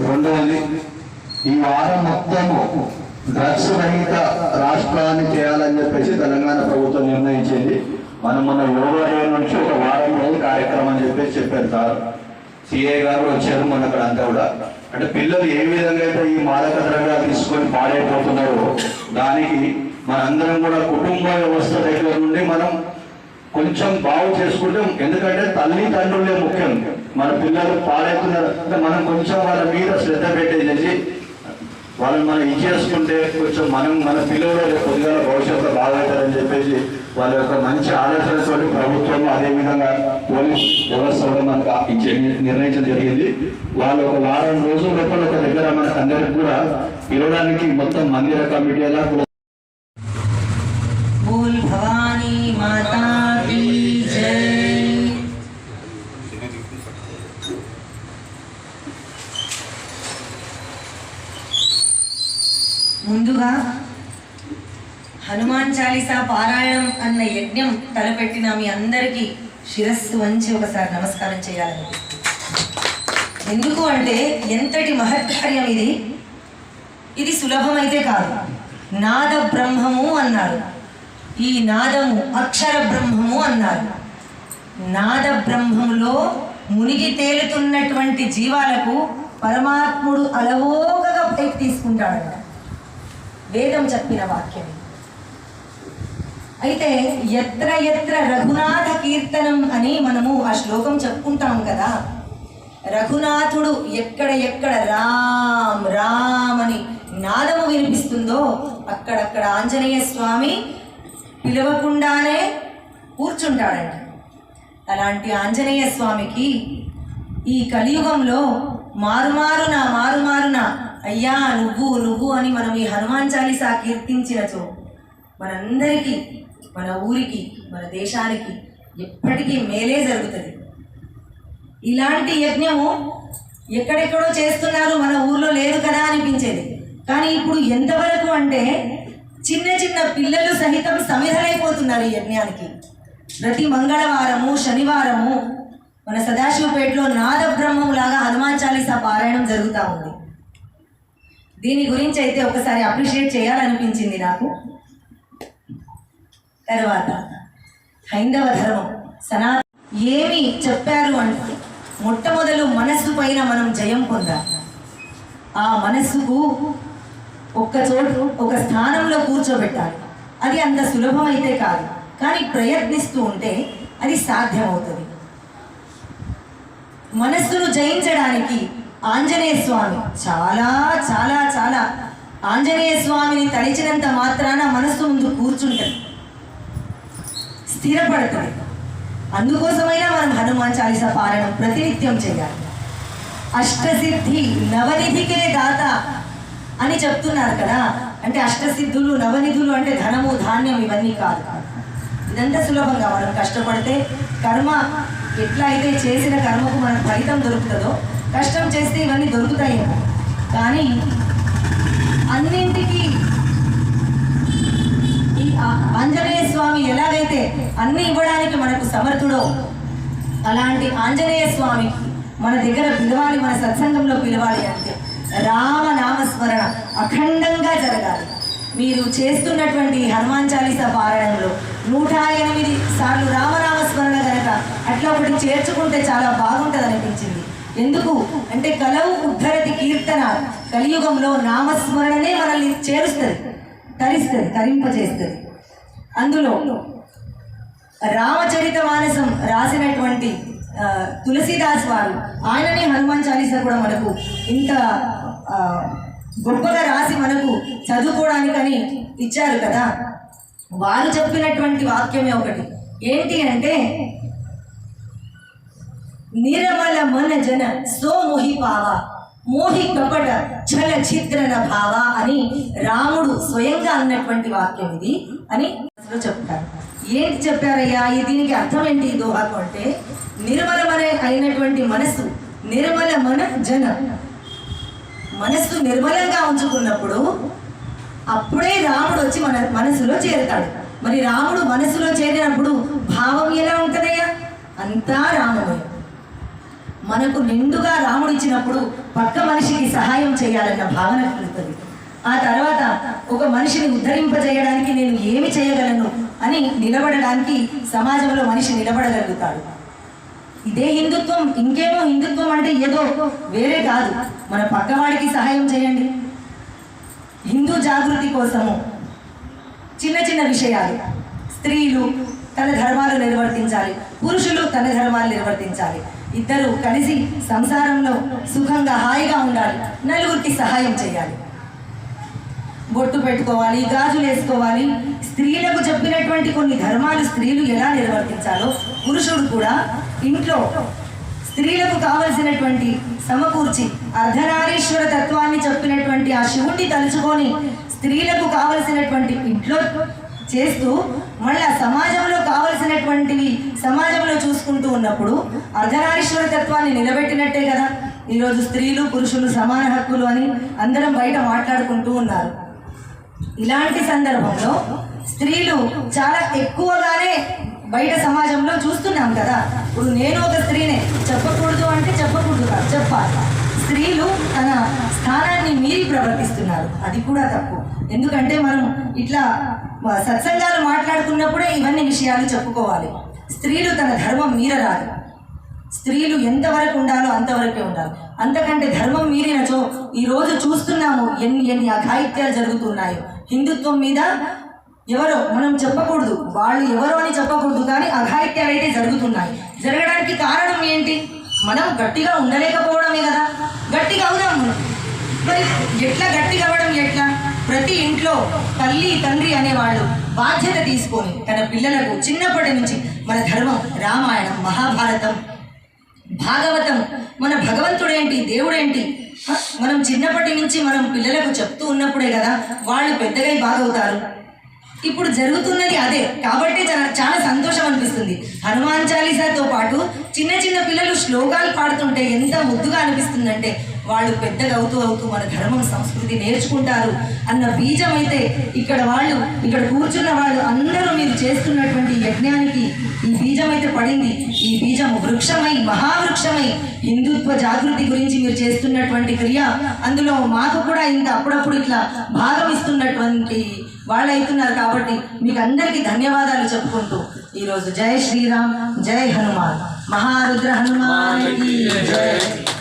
రెండవది ఈ వారం మొత్తము డ్రగ్స్ రహిత రాష్ట్రాన్ని చేయాలని చెప్పేసి తెలంగాణ ప్రభుత్వం నిర్ణయించింది. మనం మన యోగా డే నుంచి ఒక వారం రోజు కార్యక్రమం అని చెప్పేసి చెప్పారు సార్. సిఏ గారు వచ్చారు మన అక్కడ అంతా కూడా. అంటే పిల్లలు ఏ విధంగా అయితే ఈ మాదక ద్రవ్యాలు తీసుకొని పాడైపోతున్నారో దానికి మనందరం కూడా కుటుంబ వ్యవస్థ దగ్గర నుండి మనం కొంచెం బాగు చేసుకుంటే ఎందుకంటే తల్లి తండ్రులే ముఖ్యం. మన పిల్లలు పాడైతున్నారు. అంటే మనం కొంచెం వాళ్ళ మీద శ్రద్ధ పెట్టేసేసి వాళ్ళని మనం ఇచ్చేసుకుంటే కొంచెం మనం మన పిల్లలు కొద్దిగా భవిష్యత్తులో బాగవుతారని చెప్పేసి వాళ్ళ యొక్క మంచి ఆలోచనతో ప్రభుత్వం అదేవిధంగా పోలీస్ వ్యవస్థ కూడా మనకు నిర్ణయించడం జరిగింది. వాళ్ళు ఒక వారం రోజుల లోపల ఒక దగ్గర మనకు అందరికి కూడా పిలవడానికి మొత్తం మందిర కమిటీ అలా ముందుగా హనుమాన్ చాలీసా పారాయణం అన్న యజ్ఞం తలపెట్టిన మీ అందరికీ శిరస్సు వంచి ఒకసారి నమస్కారం చేయాలని ఎందుకు అంటే ఎంతటి మహత్కార్యం ఇది? ఇది సులభమైతే కాదు. నాద బ్రహ్మము అన్నారు. ఈ నాదము అక్షర బ్రహ్మము అన్నారు. నాద బ్రహ్మములో మునిగి తేలుతున్నటువంటి జీవాలకు పరమాత్ముడు అలవోకగా పైకి తీసుకుంటాడంట వేదం చెప్పిన వాక్యం అయితే ఎత్ర ఎత్ర రఘునాథ కీర్తనం అని మనము ఆ శ్లోకం చెప్పుకుంటాం కదా. రఘునాథుడు ఎక్కడ ఎక్కడ రామ్ రామ్ అని నాదము వినిపిస్తుందో అక్కడక్కడ ఆంజనేయ స్వామి పిలవకుండానే కూర్చుంటాడంట. అలాంటి ఆంజనేయ స్వామికి ఈ కలియుగంలో మారుమారున మారుమారున అయ్యా నువ్వు నువ్వు అని మనం ఈ హనుమాన్ చాలీసా కీర్తించినచో మనందరికీ మన ఊరికి మన దేశానికి ఎప్పటికీ మేలే జరుగుతుంది. ఇలాంటి యజ్ఞము ఎక్కడెక్కడో చేస్తున్నారు మన ఊర్లో లేదు కదా అనిపించేది. కానీ ఇప్పుడు ఎంతవరకు అంటే చిన్న చిన్న పిల్లలు సహితం సమిధలైపోతున్నారు ఈ యజ్ఞానికి. ప్రతి మంగళవారము శనివారము మన సదాశివపేటలో నాద బ్రహ్మం లాగా హనుమాన్ చాలీసా పారాయణం జరుగుతూ ఉంది. దీని గురించి అయితే ఒకసారి అప్రిషియేట్ చేయాలనిపించింది నాకు. తర్వాత హైందవ ధర్మం సనా ఏమి చెప్పారు అంటే మొట్టమొదలు మనస్సు పైన మనం జయం పొందాలి. ఆ మనస్సుకు ఒక్క చోటు ఒక స్థానంలో కూర్చోబెట్టాలి. అది అంత సులభమైతే కాదు. కానీ ప్రయత్నిస్తూ ఉంటే అది సాధ్యమవుతుంది. మనస్సును జయించడానికి ఆంజనేయ స్వామి చాలా చాలా చాలా. ఆంజనేయ స్వామిని తలిచినంత మాత్రాన మనస్సు ముందు కూర్చుంటుంది. స్థిరపడుతుంది. అందుకోసమైనా మనం హనుమాన్ చాలీస పారాయణం ప్రతినిత్యం చేయాలి. అష్టసిద్ధి నవనిధికే దాత అని చెప్తున్నారు కదా. అంటే అష్టసిద్ధులు నవనిధులు అంటే ధనము ధాన్యం ఇవన్నీ కాదు. ఇదంతా సులభంగా మనం కష్టపడితే కర్మ ఎట్లా అయితే చేసిన కర్మకు మనకు ఫలితం దొరుకుతుందో కష్టం చేస్తే ఇవన్నీ దొరుకుతాయి కానీ అన్నింటికి ఈ ఆంజనేయ స్వామి ఎలాగైతే అన్ని ఇవ్వడానికి మనకు సమర్థుడో అలాంటి ఆంజనేయ స్వామి మన దగ్గర పిలవాలి మన సత్సంగంలో పిలవాలి అంటే రామనామస్మరణ అఖండంగా జరగాలి. మీరు చేస్తున్నటువంటి హనుమాన్ చాలీసా పారాయణంలో నూట ఎనిమిది సార్లు రామనామస్మరణ కనుక అట్లా ఒకటి చేర్చుకుంటే చాలా బాగుంటుంది అనిపించింది ఎందుకు? అంటే కలవు ఉద్ధరతి కీర్తన కలియుగంలో నామస్మరణనే మనల్ని చేరుస్తుంది తరిస్తుంది తరింపజేస్తుంది. అందులో రామచరిత మానసం రాసినటువంటి తులసీదాస్ వారు ఆయననే హనుమాన్ చాలీస కూడా మనకు ఇంత గొప్పగా రాసి మనకు చదువుకోవడానికని ఇచ్చారు కదా. వారు చెప్పినటువంటి వాక్యమే ఒకటి. ఏంటి అంటే నిరమల మన జన సో మోహి పావ మోహి కపట ఛల చిత్రన భావ అని రాముడు స్వయంగా అన్నటువంటి వాక్యం ఇది అని అసలు చెప్తారు. ఏంటి చెప్పారయ్యా? ఈ దీనికి అర్థం ఏంటి ఈ దోహాకు అంటే నిర్మలమనే అయినటువంటి మనస్సు నిర్మల మన జన మనస్సు నిర్మలంగా ఉంచుకున్నప్పుడు అప్పుడే రాముడు వచ్చి మన మనసులో చేరుతాడు. మరి రాముడు మనసులో చేరినప్పుడు భావం ఎలా ఉంటుందయ్యా? అంతా రామమయం మనకు నిండుగా రాముడు ఇచ్చినప్పుడు పక్క మనిషికి సహాయం చేయాలన్న భావన కలుగుతుంది. ఆ తర్వాత ఒక మనిషిని ఉద్ధరింపజేయడానికి నేను ఏమి చేయగలను అని నిలబడడానికి సమాజంలో మనిషి నిలబడగలుగుతాడు. ఇదే హిందుత్వం ఇంకేమో హిందుత్వం అంటే ఏదో వేరే కాదు. మన పక్కవాడికి సహాయం చేయండి. హిందూ జాగృతి కోసము చిన్న చిన్న విషయాలు. స్త్రీలు తన ధర్మాలు నిర్వర్తించాలి. పురుషులు తన ధర్మాలు నిర్వర్తించాలి. ఇద్దరు కలిసి సంసారంలో సుఖంగా హాయిగా ఉండాలి. నలుగురికి సహాయం చేయాలి. బొట్టు పెట్టుకోవాలి గాజులు వేసుకోవాలి. స్త్రీలకు చెప్పినటువంటి కొన్ని ధర్మాలు స్త్రీలు ఎలా నిర్వర్తించాలో పురుషుడు కూడా ఇంట్లో స్త్రీలకు కావలసినటువంటి సమకూర్చి అర్ధనారీశ్వర తత్వాన్ని చెప్పినటువంటి ఆ శివుణ్ణి తలుచుకొని స్త్రీలకు కావలసినటువంటి ఇంట్లో చేస్తూ మళ్ళా సమాజంలో కావలసినటువంటివి సమాజంలో చూసుకుంటూ ఉన్నప్పుడు అర్ధనారీశ్వర తత్వాన్ని నిలబెట్టినట్టే కదా. ఈరోజు స్త్రీలు పురుషులు సమాన హక్కులు అని అందరం బయట మాట్లాడుకుంటూ ఉన్నారు. ఇలాంటి సందర్భంలో స్త్రీలు చాలా ఎక్కువగానే బయట సమాజంలో చూస్తున్నాం కదా. ఇప్పుడు నేను ఒక స్త్రీనే చెప్పకూడదు అంటే చెప్పకూడదు చెప్పాలి. స్త్రీలు తన స్థానాన్ని మీరి ప్రవర్తిస్తున్నారు. అది కూడా తప్పు. ఎందుకంటే మనం ఇట్లా సత్సంగాలు మాట్లాడుకున్నప్పుడే ఇవన్నీ విషయాలు చెప్పుకోవాలి. స్త్రీలు తన ధర్మం మీరరాదు. స్త్రీలు ఎంతవరకు ఉండాలో అంతవరకే ఉండాలి. అంతకంటే ధర్మం మీరినచో ఈ రోజు చూస్తున్నాము ఎన్ని ఎన్ని అఘాయిత్యాలు జరుగుతున్నాయో. హిందుత్వం మీద ఎవరో మనం చెప్పకూడదు. వాళ్ళు ఎవరో అని చెప్పకూడదు కానీ అఘాయిత్యాలు అయితే జరుగుతున్నాయి. జరగడానికి కారణం ఏంటి? మనం గట్టిగా ఉండలేకపోవడమే కదా. గట్టిగా అవుదాం మనం మరి ఎట్లా గట్టిగా అవ్వడం ఎట్లా? ప్రతి ఇంట్లో తల్లి తండ్రి అనేవాళ్ళు బాధ్యత తీసుకొని తన పిల్లలకు చిన్నప్పటి నుంచి మన ధర్మం రామాయణం మహాభారతం భాగవతం మన భగవంతుడేంటి దేవుడేంటి? మనం చిన్నప్పటి నుంచి మనం పిల్లలకు చెప్తూ ఉన్నప్పుడే కదా వాళ్ళు పెద్దగా బాగవుతారు. ఇప్పుడు జరుగుతున్నది అదే. కాబట్టి చాలా చాలా సంతోషం అనిపిస్తుంది హనుమాన్ చాలీసాతో పాటు చిన్న చిన్న పిల్లలు శ్లోకాలు పాడుతుంటే ఎంత ముద్దుగా అనిపిస్తుందంటే వాళ్ళు పెద్దగా అవుతూ అవుతూ మన ధర్మం సంస్కృతి నేర్చుకుంటారు అన్న బీజం అయితే ఇక్కడ వాళ్ళు ఇక్కడ కూర్చున్న వాళ్ళు అందరూ మీరు చేస్తున్నటువంటి యజ్ఞానికి ఈ బీజం అయితే పడింది. ఈ బీజం వృక్షమై మహావృక్షమై హిందుత్వ జాగృతి గురించి మీరు చేస్తున్నటువంటి క్రియ. అందులో మాకు కూడా ఇంత అప్పుడప్పుడు ఇట్లా భాగం ఇస్తున్నటువంటి వాళ్ళు అవుతున్నారు కాబట్టి మీకు అందరికీ ధన్యవాదాలు చెప్పుకుంటూ ఈరోజు జై శ్రీరామ్ జై హనుమాన్. మహారుద్ర హనుమాన్ జై.